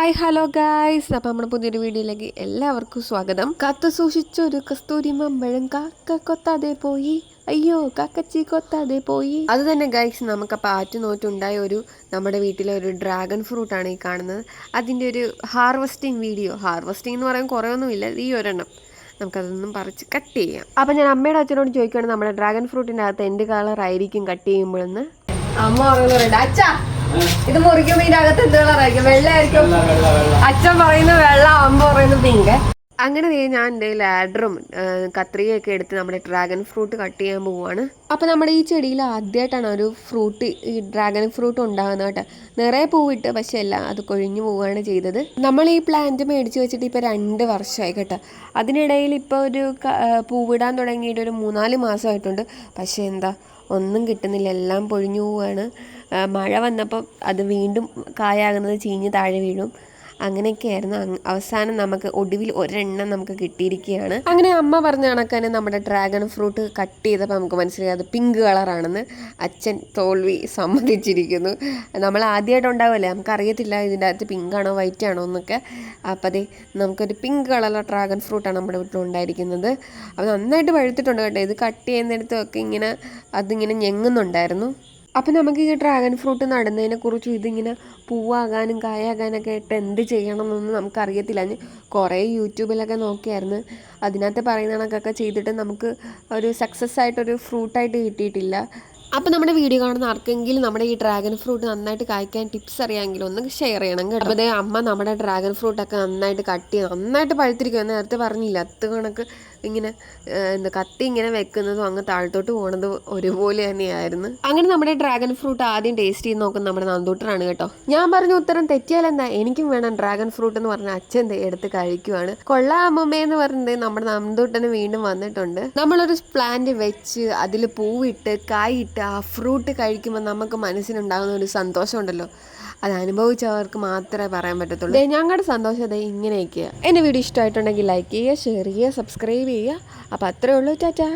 Hi hello guys അപ്പം നമ്മുടെ പുതിയൊരു വീഡിയോയിലേക്ക് എല്ലാവർക്കും സ്വാഗതം. കത്ത് സൂക്ഷിച്ച ഒരു കസ്തൂരി മമ്പഴം കാക്ക കൊത്താതെ പോയി. അയ്യോ കാക്കച്ചി കൊത്താതെ പോയി. അത് തന്നെ ഗൈസ് നമുക്കപ്പോൾ ആറ്റുനോറ്റുണ്ടായ ഒരു നമ്മുടെ വീട്ടിലെ ഒരു ഡ്രാഗൺ ഫ്രൂട്ട് ആണ് ഈ കാണുന്നത്. അതിന്റെ ഒരു ഹാർവെസ്റ്റിംഗ് വീഡിയോ ഹാർവെസ്റ്റിംഗ് എന്ന് പറയാൻ കുറേയൊന്നുമില്ല ഈ ഒരെണ്ണം. നമുക്കതൊന്നും പറിച്ച് കട്ട് ചെയ്യാം. അപ്പം ഞാൻ അമ്മയുടെ അച്ഛനോട് ചോദിക്കുകയാണ് നമ്മുടെ ഡ്രാഗൺ ഫ്രൂട്ടിന്റെ അകത്ത് എന്ത് കളർ ആയിരിക്കും കട്ട് ചെയ്യുമ്പോഴെന്ന്? അമ്മ പറയുന്നുണ്ട് അച്ഛാ ഇത് മുറിക്കുമ്പോ ഇതിന്റെ അകത്ത് എന്ത് കളറായിരിക്കും വെള്ളയായിരിക്കും അച്ഛൻ പറയുന്ന വെള്ള അമ്മ പറയുന്ന പിങ്ക്. അങ്ങനെ ഞാൻ എന്റെ ലാഡറും കത്രികയൊക്കെ എടുത്ത് നമ്മുടെ ഡ്രാഗൺ ഫ്രൂട്ട് കട്ട് ചെയ്യാൻ പോവുകയാണ് അപ്പോൾ നമ്മുടെ ഈ ചെടിയിൽ ആദ്യമായിട്ടാണ് ഒരു ഫ്രൂട്ട് ഈ ഡ്രാഗൺ ഫ്രൂട്ട് ഉണ്ടാകുന്നത് കേട്ടോ. നിറയെ പൂവിട്ട് പക്ഷെ അല്ല അത് കൊഴിഞ്ഞു പോവുകയാണ് ചെയ്തത്. നമ്മൾ ഈ പ്ലാന്റ് മേടിച്ച് വെച്ചിട്ട് ഇപ്പോൾ രണ്ട് വർഷമായി കേട്ടോ. അതിനിടയിൽ ഇപ്പോൾ ഒരു പൂവിടാൻ തുടങ്ങിയിട്ട് ഒരു മൂന്നാൽ മാസമായിട്ടുണ്ട്. പക്ഷേ എന്താ ഒന്നും കിട്ടുന്നില്ല എല്ലാം പൊഴിഞ്ഞു പോവുകയാണ്. മഴ വന്നപ്പോൾ അത് വീണ്ടും കായാകുന്നത് ചീഞ്ഞ് താഴെ വീഴും. അങ്ങനെയൊക്കെയായിരുന്നു. അവസാനം നമുക്ക് ഒടുവിൽ ഒരെണ്ണം നമുക്ക് കിട്ടിയിരിക്കുകയാണ്. അങ്ങനെ അമ്മ പറഞ്ഞ കണക്കാൻ നമ്മുടെ ഡ്രാഗൺ ഫ്രൂട്ട് കട്ട് ചെയ്തപ്പോൾ നമുക്ക് മനസ്സിലായി. അത് പിങ്ക് കളറാണെന്ന് അച്ഛൻ തോൽവി സമ്മതിച്ചിരിക്കുന്നു. നമ്മൾ ആദ്യമായിട്ട് ഉണ്ടാവുമല്ലേ? നമുക്കറിയത്തില്ല ഇതിന്റെ അകത്ത് പിങ്ക് ആണോ വൈറ്റ് ആണോ എന്നൊക്കെ. അപ്പോൾ അതെ നമുക്കൊരു പിങ്ക് കളറുള്ള ഡ്രാഗൺ ഫ്രൂട്ടാണ് നമ്മുടെ വീട്ടിലുണ്ടായിരിക്കുന്നത് അത് നന്നായിട്ട് പഴുത്തിട്ടുണ്ട് കേട്ടോ. ഇത് കട്ട് ചെയ്യുന്നിടത്തൊക്കെ ഇങ്ങനെ അതിങ്ങനെ ഞെങ്ങുന്നുണ്ടായിരുന്നു. അപ്പം നമുക്ക് ഈ ഡ്രാഗൺ ഫ്രൂട്ട് നടുന്നതിനെക്കുറിച്ചും ഇതിങ്ങനെ പൂവാകാനും കായാകാനൊക്കെ ആയിട്ട് എന്ത് ചെയ്യണമെന്നൊന്നും നമുക്കറിയത്തില്ല. ഞാൻ കുറേ യൂട്യൂബിലൊക്കെ നോക്കിയായിരുന്നു. അതിനകത്ത് പറയുന്ന കണക്കൊക്കെ ചെയ്തിട്ട് നമുക്ക് ഒരു സക്സസ് ആയിട്ടൊരു ഫ്രൂട്ടായിട്ട് കിട്ടിയിട്ടില്ല. അപ്പോൾ നമ്മുടെ വീഡിയോ കാണുന്ന ആർക്കെങ്കിലും നമ്മുടെ ഈ ഡ്രാഗൺ ഫ്രൂട്ട് നന്നായിട്ട് കായ്ക്കാൻ ടിപ്സ് അറിയാമെങ്കിൽ ഒന്ന് ഷെയർ ചെയ്യണം കേട്ടോ. അപ്പോൾ അതേ അമ്മ നമ്മുടെ ഡ്രാഗൺ ഫ്രൂട്ടൊക്കെ നന്നായിട്ട് കട്ട് ചെയ്ത് നന്നായിട്ട് പഴുത്തിരിക്കുമെന്ന് നേരത്തെ പറഞ്ഞില്ല? അത്ത് കണക്ക് ഇങ്ങനെ എന്താ കത്തി ഇങ്ങനെ വെക്കുന്നതും അങ്ങ് താഴത്തോട്ട് പോണതും ഒരുപോലെ തന്നെയായിരുന്നു. അങ്ങനെ നമ്മുടെ ഡ്രാഗൺ ഫ്രൂട്ട് ആദ്യം ടേസ്റ്റ് ചെയ്ത് നോക്കുന്ന നമ്മുടെ നന്ദൂട്ടറാണ് കേട്ടോ. ഞാൻ പറഞ്ഞ ഉത്തരം തെറ്റിയാൽ എന്താ എനിക്കും വേണം ഡ്രാഗൺ ഫ്രൂട്ട് എന്ന് പറഞ്ഞ അച്ഛൻ എടുത്ത് കഴിക്കുവാണ്. കൊള്ള അമ്മമ്മയെന്ന് പറഞ്ഞിട്ട് നമ്മുടെ നന്ദൂട്ടന് വീണ്ടും വന്നിട്ടുണ്ട്. നമ്മളൊരു പ്ലാന്റ് വെച്ച് അതിൽ പൂവിട്ട് കായിട്ട് ആ ഫ്രൂട്ട് കഴിക്കുമ്പോൾ നമുക്ക് മനസ്സിനുണ്ടാകുന്ന ഒരു സന്തോഷമുണ്ടല്ലോ. അത് അനുഭവിച്ചവർക്ക് മാത്രമേ പറയാൻ പറ്റത്തുള്ളൂ. ഞങ്ങളുടെ സന്തോഷം ഇങ്ങനെയൊക്കെയാണ് എന്റെ വീഡിയോ ഇഷ്ടമായിട്ടുണ്ടെങ്കിൽ ലൈക്ക് ചെയ്യുക ഷെയർ ചെയ്യുക സബ്സ്ക്രൈബ് ചെയ്യുക. അപ്പോൾ അത്രേ ഉള്ളൂ ടാറ്റാ.